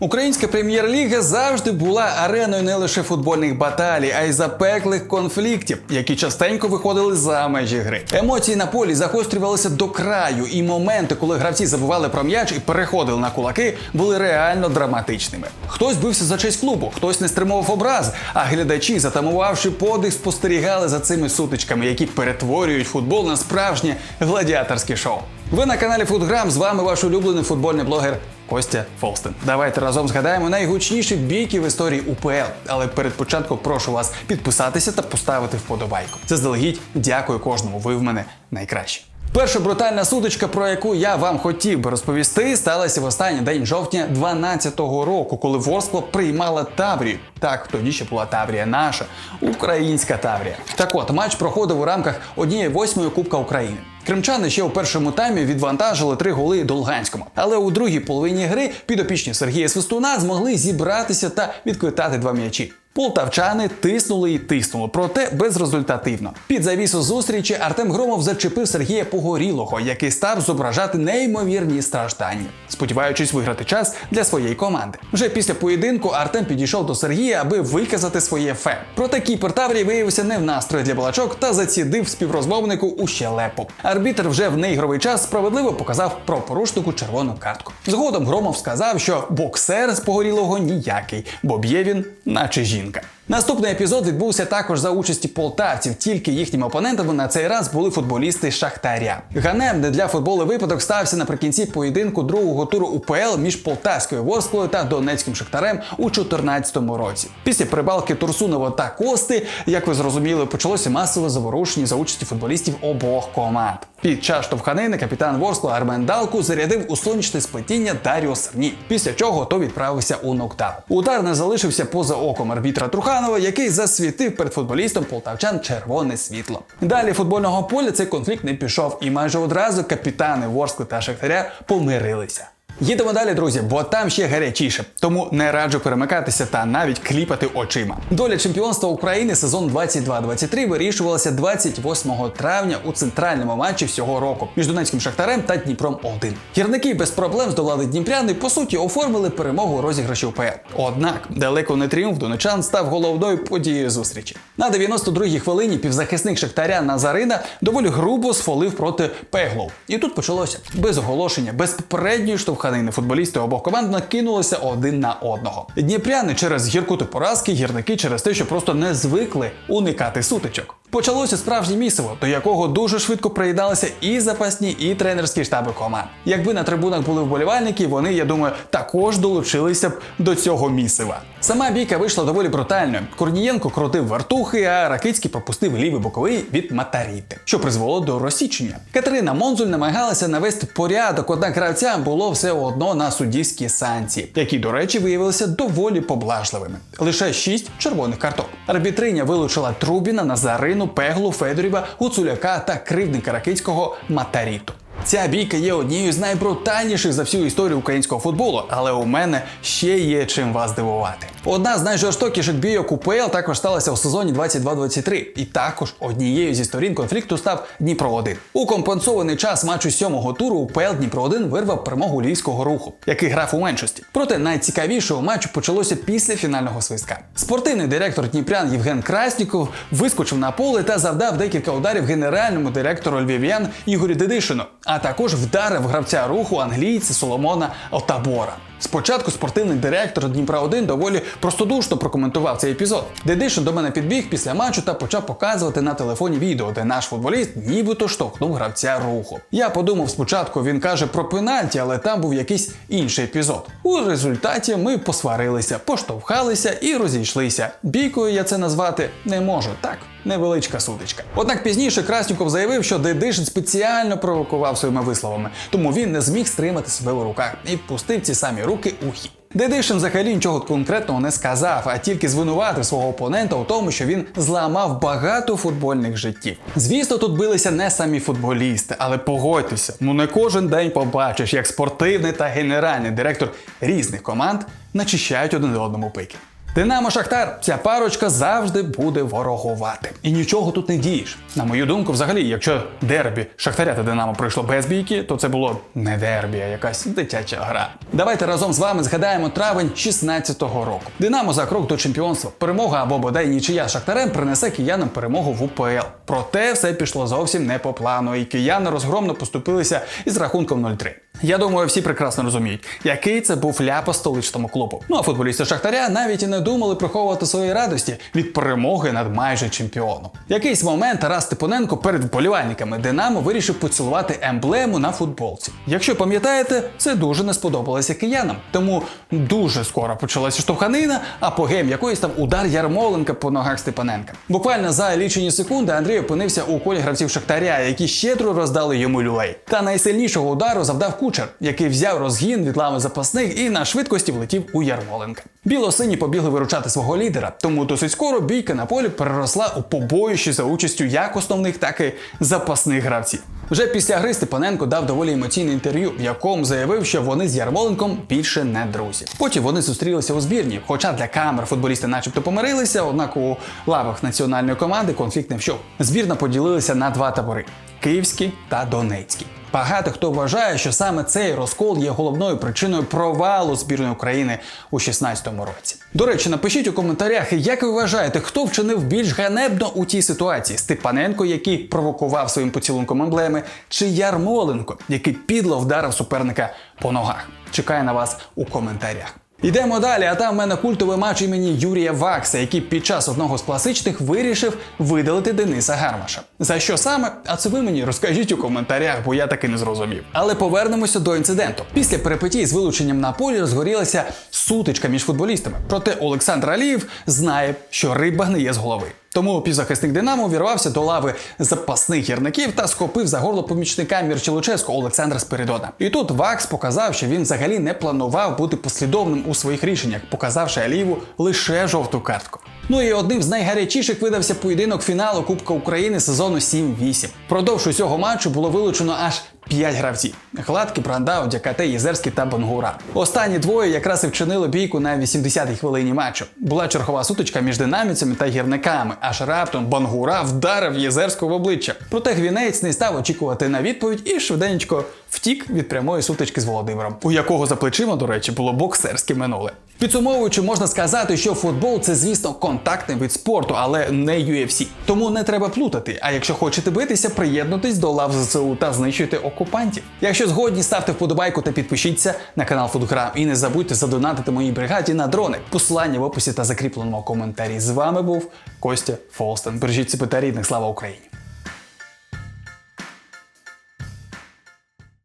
Українська прем'єр-ліга завжди була ареною не лише футбольних баталій, а й запеклих конфліктів, які частенько виходили за межі гри. Емоції на полі загострювалися до краю, і моменти, коли гравці забували про м'яч і переходили на кулаки, були реально драматичними. Хтось бився за честь клубу, хтось не стримував образ, а глядачі, затамувавши подих, спостерігали за цими сутичками, які перетворюють футбол на справжнє гладіаторське шоу. Ви на каналі Футграм. З вами ваш улюблений футбольний блогер Костя Фолстен. Давайте разом згадаємо найгучніші бійки в історії УПЛ. Але перед початком прошу вас підписатися та поставити вподобайку. Заздалегідь дякую кожному. Ви в мене найкращі. Перша брутальна сутичка, про яку я вам хотів би розповісти, сталася в останній день жовтня 12-го року, коли Ворскла приймала Таврію. Так, тоді ще була Таврія наша, українська Таврія. Так от, матч проходив у рамках однієї восьмої Кубка України. Кримчани ще у першому таймі відвантажили три голи до Луганському. Але у другій половині гри підопічні Сергія Свистуна змогли зібратися та відквитати два м'ячі. Полтавчани тиснули і тиснули, проте безрезультативно. Під завісу зустрічі Артем Громов зачепив Сергія Погорілого, який став зображати неймовірні страждання, сподіваючись виграти час для своєї команди. Вже після поєдинку Артем підійшов до Сергія, аби виказати своє фе. Проте кіпер Таврії виявився не в настрої для балачок та зацідив співрозмовнику у щелепу. Арбітр вже в неігровий час справедливо показав правопорушнику червону картку. Згодом Громов сказав, що боксер з погорілого ніякий, бо б'є він, наче жінка. Українка. Наступний епізод відбувся також за участі полтавців, тільки їхніми опонентами на цей раз були футболісти Шахтаря. Ганебний для футболу випадок стався наприкінці поєдинку другого туру УПЛ між Полтавською Ворсклою та Донецьким Шахтарем у 2014 році. Після прибалки Турсунова та Кости, як ви зрозуміли, почалося масове заворушення за участі футболістів обох команд. Під час штовханини капітан Ворскла Армен Далку зарядив у сонячне сплетіння Даріо Сарні, після чого той відправився у нокдаун. Удар не залишився поза оком арбітра Труханова, який засвітив перед футболістом полтавчан червоне світло. Далі футбольного поля цей конфлікт не пішов, і майже одразу капітани Ворскли та Шахтаря помирилися. Їдемо далі, друзі, бо там ще гарячіше. Тому не раджу перемикатися та навіть кліпати очима. Доля чемпіонства України сезон 22-23 вирішувалася 28 травня у центральному матчі всього року між Донецьким Шахтарем та Дніпром 1 Гірники без проблем здолали Дніпряни, по суті, оформили перемогу розіграші УПЛ. Однак далеко не тріумф донечан став головною подією зустрічі. На 92-й хвилині півзахисник Шахтаря Назарина доволі грубо сфолив проти Пеглов. І тут почалося без оголошення, без попередньої штовханини футболісти обох команд накинулися один на одного. Дніпряни через гіркуту поразки, гірники через те, що просто не звикли уникати сутичок. Почалося справжнє місиво, до якого дуже швидко приєдналися і запасні, і тренерські штаби команд. Якби на трибунах були вболівальники, вони, я думаю, також долучилися б до цього місива. Сама бійка вийшла доволі брутальною. Корнієнко крутив вартухи, а Ракицький пропустив лівий боковий від Матаріти, що призвело до розсічення. Катерина Монзуль намагалася навести порядок, однак гравцям було все одно на суддівські санкції, які, до речі, виявилися доволі поблажливими. Лише шість червоних карток. Арбітриня вилучила Трубіна, Назарину, Пеглу, Федорів, Гуцуляка та кривдника Ракицького Матаріту. Ця бійка є однією з найбрутальніших за всю історію українського футболу, але у мене ще є чим вас здивувати. Одна з найжорстокіших бійок УПЛ також сталася у сезоні 22-23, і також однією зі сторін конфлікту став Дніпро 1 У компенсований час матчу сьомого туру УПЛ Дніпро 1 вирвав перемогу львівського руху, який грав у меншості. Проте найцікавіше у матчу почалося після фінального свистка. Спортивний директор Дніпрян Євген Красніков вискочив на поле та завдав декілька ударів генеральному директору львів'ян Ігорю Дедишину, а також вдарив гравця руху англійця Соломона Отабора. Спочатку спортивний директор Дніпра 1 доволі простодушно прокоментував цей епізод. Дедишин до мене підбіг після матчу та почав показувати на телефоні відео, де наш футболіст нібито штовхнув гравця руху. Я подумав спочатку, він каже про пенальті, але там був якийсь інший епізод. У результаті ми посварилися, поштовхалися і розійшлися. Бійкою я це назвати не можу, так. Невеличка сутичка. Однак пізніше Красніков заявив, що Дедишин спеціально провокував своїми висловами, тому він не зміг стримати себе у руках і пустив ці самі руки у хід. Дедишин взагалі нічого конкретного не сказав, а тільки звинуватив свого опонента у тому, що він зламав багато футбольних життів. Звісно, тут билися не самі футболісти, але погодьтеся, ну не кожен день побачиш, як спортивний та генеральний директор різних команд начищають один одному пики. Динамо Шахтар, ця парочка завжди буде ворогувати. І нічого тут не дієш. На мою думку, взагалі, якщо дербі Шахтаря та Динамо пройшло без бійки, то це було не дербі, а якась дитяча гра. Давайте разом з вами згадаємо травень 16-го року. Динамо за крок до чемпіонства. Перемога або бодай нічия Шахтарем принесе киянам перемогу в УПЛ. Проте все пішло зовсім не по плану, і кияни розгромно поступилися із рахунком 0-3. Я думаю, всі прекрасно розуміють, який це був ляпас столичному клубу. Ну а футболісти Шахтаря навіть і не думали приховувати свої радості від перемоги над майже чемпіоном. Якийсь момент Тарас Степаненко перед вболівальниками Динамо вирішив поцілувати емблему на футболці. Якщо пам'ятаєте, це дуже не сподобалося киянам. Тому дуже скоро почалася штовханина, а погем якоїсь там удар Ярмоленка по ногах Степаненка. Буквально за лічені секунди Андрій опинився у колі гравців Шахтаря, які щедро роздали йому люлей. Та найсильнішого удару завдав кучер, який взяв розгін від лави запасних і на швидкості влетів у Ярмоленка. Біло-сині побігли виручати свого лідера, тому досить скоро бійка на полі переросла у побоїще за участю як основних, так і запасних гравців. Вже після гри Степаненко дав доволі емоційне інтерв'ю, в якому заявив, що вони з Ярмоленком більше не друзі. Потім вони зустрілися у збірні, хоча для камер футболісти начебто помирилися, однак у лавах національної команди конфлікт не вщув. Збірна поділилася на два табори: київський та донецький. Багато хто вважає, що саме цей розкол є головною причиною провалу збірної України у 2016 році. До речі, напишіть у коментарях, як ви вважаєте, хто вчинив більш ганебно у тій ситуації: Степаненко, який провокував своїм поцілунком емблеми, чи Ярмоленко, який підло вдарив суперника по ногах. Чекаю на вас у коментарях. Йдемо далі, а там в мене культовий матч імені Юрія Вакса, який під час одного з класичних вирішив видалити Дениса Гармаша. За що саме? А це ви мені розкажіть у коментарях, бо я таки не зрозумів. Але повернемося до інциденту. Після перепитій з вилученням на полі розгорілася сутичка між футболістами. Проте Олександр Алієв знає, що риба гниє з голови. Тому півзахисник Динамо вірвався до лави запасних гірників та схопив за горло помічника Мірчелуческо Олександра Спиридона. І тут Вакс показав, що він взагалі не планував бути послідовним у своїх рішеннях, показавши Алієву лише жовту картку. Ну і одним з найгарячіших видався поєдинок фіналу Кубка України сезону 7-8. Продовж усього матчу було вилучено аж 5 гравців: Гладкий, Брандау, Дякате, Єзерський та Бонгура. Останні двоє якраз і вчинили бійку на 80-й хвилині матчу. Була чергова сутичка між динаміцями та гірниками, аж раптом Бонгура вдарив Єзерського в обличчя. Проте гвінець не став очікувати на відповідь і швиденько втік від прямої сутички з Володимиром, у якого за плечима, до речі, було боксерське минуле. Підсумовуючи, можна сказати, що футбол це, звісно, контактний вид спорту, але не UFC. Тому не треба плутати. А якщо хочете битися, приєднуйтесь до лав ЗСУ та знищуйте окупантів. Якщо згодні, ставте вподобайку та підпишіться на канал Фудграм. І не забудьте задонатити моїй бригаді на дрони. Посилання в описі та закріпленому коментарі. З вами був Костя Фолстен. Бережіть себе та рідних. Слава Україні!